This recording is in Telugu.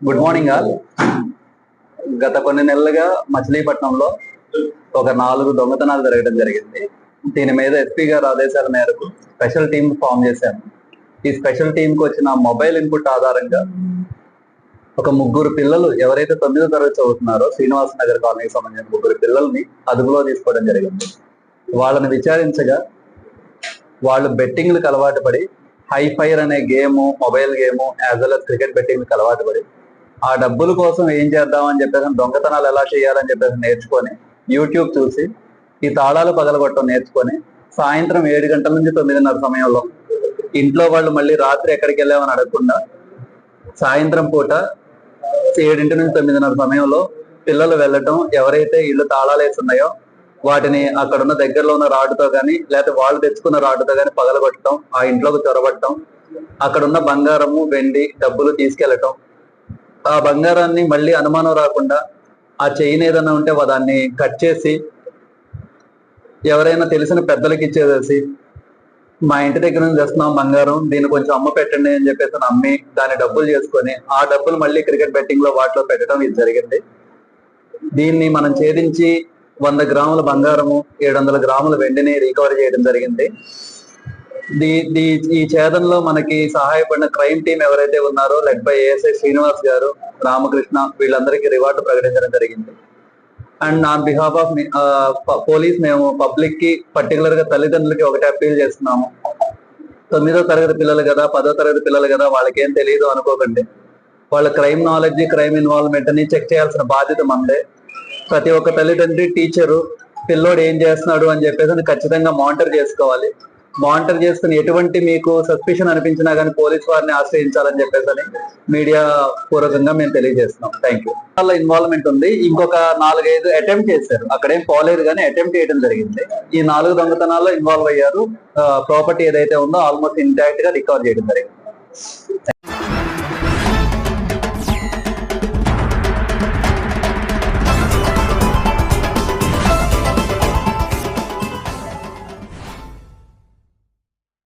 గుడ్ మార్నింగ్ ఆల్ గత కొన్ని నెలలుగా మచిలీపట్నంలో ఒక నాలుగు దొంగతనాలు జరగడం జరిగింది. దీని మీద ఎస్పీ గారి ఆదేశాల మేరకు స్పెషల్ టీం ఫామ్ చేశాను ఈ స్పెషల్ టీంకి వచ్చిన మొబైల్ ఇన్పుట్ ఆధారంగా ఒక ముగ్గురు పిల్లలు ఎవరైతే తొమ్మిదో తరగతి చదువుతున్నారో శ్రీనివాస నగర్ కాలనీకి సంబంధించిన ముగ్గురు పిల్లల్ని అదుపులో తీసుకోవడం జరిగింది. వాళ్ళని విచారించగా వాళ్ళు బెట్టింగ్లకు అలవాటు పడి హై ఫైర్ అనే game mobile game as well as cricket బెట్టింగ్లకు అలవాటు పడి ఆ డబ్బుల కోసం ఏం చేద్దాం అని చెప్పేసి దొంగతనాలు ఎలా చేయాలని చెప్పేసి నేర్చుకొని యూట్యూబ్ చూసి ఈ తాళాలు పగలగొట్టడం నేర్చుకొని సాయంత్రం ఏడు గంటల నుంచి తొమ్మిదిన్నర సమయంలో ఇంట్లో వాళ్ళు మళ్ళీ రాత్రి ఎక్కడికి వెళ్ళామని అడగకుండా సాయంత్రం పూట ఏడింటి నుంచి తొమ్మిదిన్నర సమయంలో పిల్లలు వెళ్ళటం ఎవరైతే ఇల్లు తాళాలు వేసి ఉన్నాయో వాటిని అక్కడ ఉన్న దగ్గరలో ఉన్న రాడ్డుతో కానీ లేకపోతే వాళ్ళు తెచ్చుకున్న రాడ్డుతో కానీ పగలగొట్టడం ఆ ఇంట్లోకి చొరబట్టడం అక్కడున్న బంగారము వెండి డబ్బులు తీసుకెళ్ళటం ఆ బంగారాన్ని మళ్ళీ అనుమానం రాకుండా ఆ చైన్ ఏదైనా ఉంటే దాన్ని కట్ చేసి ఎవరైనా తెలిసిన పెద్దలకి ఇచ్చేసేసి మా ఇంటి దగ్గర నుంచి తెస్తున్నాం బంగారం దీన్ని కొంచెం అమ్మ పెట్టండి అని చెప్పేసి అని అమ్మి దాన్ని డబ్బులు చేసుకొని ఆ డబ్బులు మళ్ళీ క్రికెట్ బెట్టింగ్లో వాటిలో పెట్టడం ఇది జరిగింది. దీన్ని మనం ఛేదించి వంద గ్రాముల బంగారము ఏడు వందల గ్రాముల వెండిని రికవరీ చేయడం జరిగింది. దీ దీ ఈ ఛేదంలో మనకి సహాయపడిన క్రైమ్ టీం ఎవరైతే ఉన్నారో లెడ్ బై ఏఎస్ఐ శ్రీనివాస్ గారు రామకృష్ణ వీళ్ళందరికీ రివార్డు ప్రకటించడం జరిగింది. And on behalf of police మేము పబ్లిక్కి పర్టికులర్గా తల్లిదండ్రులకి ఒకటి అప్పీల్ చేస్తున్నాము. తొమ్మిదో తరగతి పిల్లలు కదా పదో తరగతి పిల్లలు కదా వాళ్ళకి ఏం తెలియదు అనుకోకండి. వాళ్ళ క్రైమ్ నాలెడ్జ్ క్రైమ్ ఇన్వాల్వ్మెంట్ అని చెక్ చేయాల్సిన బాధ్యత మందే ప్రతి ఒక్క తల్లిదండ్రి టీచరు పిల్లోడు ఏం చేస్తున్నాడు అని చెప్పేసి అని ఖచ్చితంగా మానిటర్ చేసుకోవాలి. మానిటర్ చేసుకుని ఎటువంటి మీకు సస్పిషన్ అనిపించినా కానీ పోలీస్ వారిని ఆశ్రయించాలని చెప్పేసి అని మీడియా పూర్వకంగా మేము తెలియజేస్తున్నాం. థ్యాంక్ యూ వాళ్ళ ఇన్వాల్వ్మెంట్ ఉంది. ఇంకొక నాలుగైదు అటెంప్ట్ చేశారు. అక్కడేం పోలేదు కానీ అటెంప్ట్ చేయడం జరిగింది. ఈ నాలుగు దొంగతనాల్లో ఇన్వాల్వ్ అయ్యారు. ప్రాపర్టీ ఏదైతే ఉందో ఆల్మోస్ట్ ఇంటాక్ట్గా రికవర్ చేయడం జరిగింది.